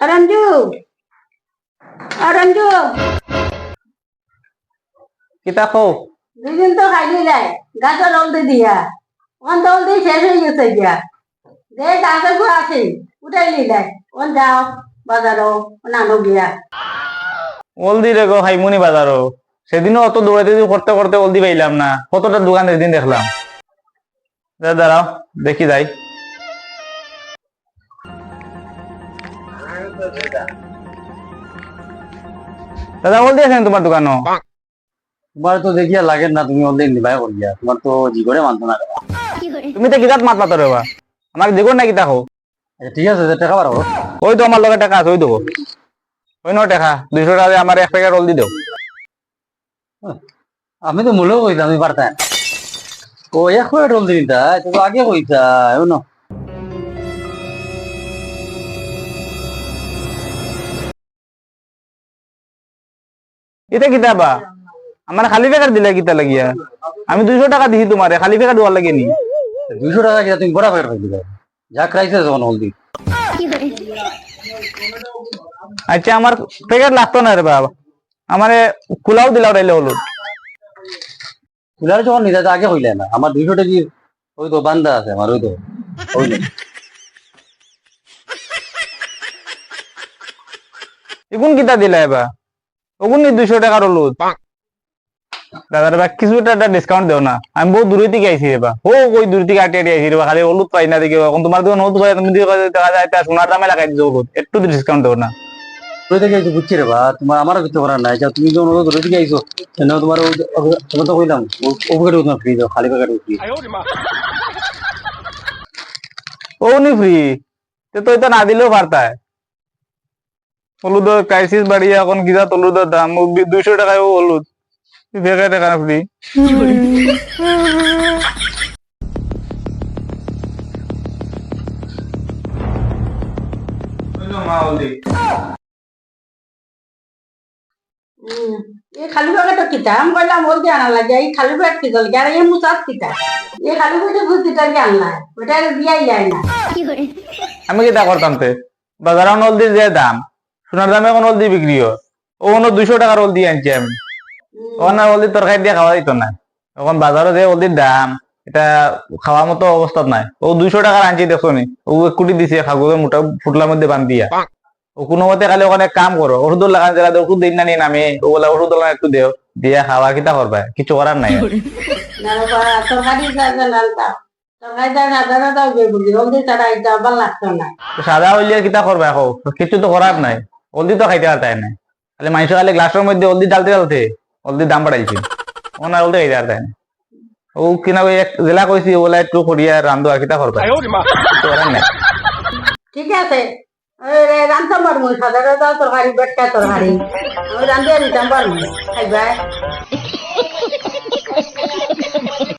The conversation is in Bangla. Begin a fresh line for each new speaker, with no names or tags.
রঞ্জু রঞ্জু
কিতা খো
দুদিন তো খাইলি লাই গাছের হলদি দিয়া। ওখান তো হলদি শেষ হয়ে গেছে গিয়া যে গাছেরগুলো আছে। উঠাইলি লাই। ওখান যাও বাজারও নানো গিয়া।
অলদি রে গো হাইমুনি বাজারও সেদিনও অত দৌড়াইতে করতে করতে অলদি পাইলাম না। কতটা দোকান সেদিন দেখলাম। দাঁড়াও দেখি যাই। দাদা অলদি আছেন তোমার দোকানও।
তোমার তো দেখিয়া লাগে না তুমি অনলাইন নিবাই করিয়া তোমার তো জি করে মানতো না।
তুমি তো কিতাত মাত পাতো রেবা আমাকে দেখো না কিতা হো
আচ্ছা, ঠিক আছে টাকা বাড়াবো
ওই তো আমার লগে টাকা আছে ওই দেবো। ওই ন টাকা দুইশো টাকা দিয়ে আমার এক প্যাকেট অলদি দেও।
আমি তো মূল্য কইতাম আমি পারতাম। ও এক করে রোল দিন তা তো আগে কইতা এমন
এটা কিতা বা? আমার খালি প্যাকেট দিলে কিতা লাগিয়া? আমি দুইশো টাকা দিছি তোমারে খালি প্যাকেট দেওয়ার লাগে নি?
দুইশো টাকা কিনা তুমি বড় প্যাকেট দিবে যা ক্রাইসিস যখন হল দি।
আচ্ছা আমার প্যাকেট লাগতো না রে বাবা আমারে খোলাও দিলাও রাইলে হলো।
কুলার যখন নিতে আগে কইলে না। আমার দুইশো টাকি ওই তো বান্দা আছে আমার ওই তো
এগুন কিতা দিলা এবার ওগুন নি দুইশো টাকার হলুদ। দাদার বা কিছু একটা ডিসকাউন্ট দেও না। আমি বহু দূরে থেকে আইছি রেবা ও ওই দূর থেকে আটে আটে আইছি রেবা খালি হলুদ পাই না দেখি। এখন তোমার দোকান হলুদ পাই তুমি দেখা যায় তা সোনার দামে লাগাই দিছো হলুদ। একটু ডিসকাউন্ট দেও না।
ওই থেকে আইছো বুঝছি রে বা তোমার আমারও কিছু করার নাই। যা তুমি যখন ওই থেকে আইছো কেন তোমার তোমার তো কইলাম তোমার ফ্রি দাও খালি প্যাকেট ফ্রি
ও নি ফ্রি তো তো এটা না দিলেও পারতায়। হলুদের ক্রাইসিস বাড়িয়ে এখন কিনা হলুদের দাম দুইশো টাকায় ও হলুদ ভেগে টাকা ফ্রি
এই খালি কিতা? আমি কইলাম হলদি আনা লাগে এই খালি কি এই মুচাত কিতা? এই খালি কি আনলাই ওটা দিয়াই যায় না
আমি কিতা করতাম তে? বাজারে দাম। সোনার দামে এখন হলদি বিক্রি হয়। ও কোনো দুইশো টাকার হলদি আনছি আমি। ওখানে হলদির তরকারি দিয়ে খাওয়া দিত না। এখন বাজারে যে হলদির দাম এটা খাওয়ার মতো অবস্থা নাই। ও দুইশো টাকার আনছি দেখছ নি? ও এক কোটি দিছে কাগজের মোটা ফুটলার মধ্যে বান্ধ দিয়া ও কোনো মতে খালি ওখানে কাম করো ওষুধ লাগান জেলা ওষুধ দিন না নিয়ে নামে ও বলে ওষুধ লাগান একটু দেও দিয়া খাওয়া কিতা করবা? কিছু করার নাই।
সাদা
হইলে কিতা করবা এখন? কিছু তো করার নাই। হলদি তো খাইতে পারতাই না খালি মানুষ খালি গ্লাসের মধ্যে হলদি ডালতে ডালতে হলদির দাম বাড়াইছে। ওনার হলদি খাইতে পারতাই না ও কিনা ওই এক জেলা কইছি ওলা একটু করিয়া রান্ধো আর কিতা করবা।
ঠিক আছে। রান্তাম পারব সাদা তরকারি বেটকা তরকারি। আমি রান্ধিয়ে দিতাম পারব খাইবা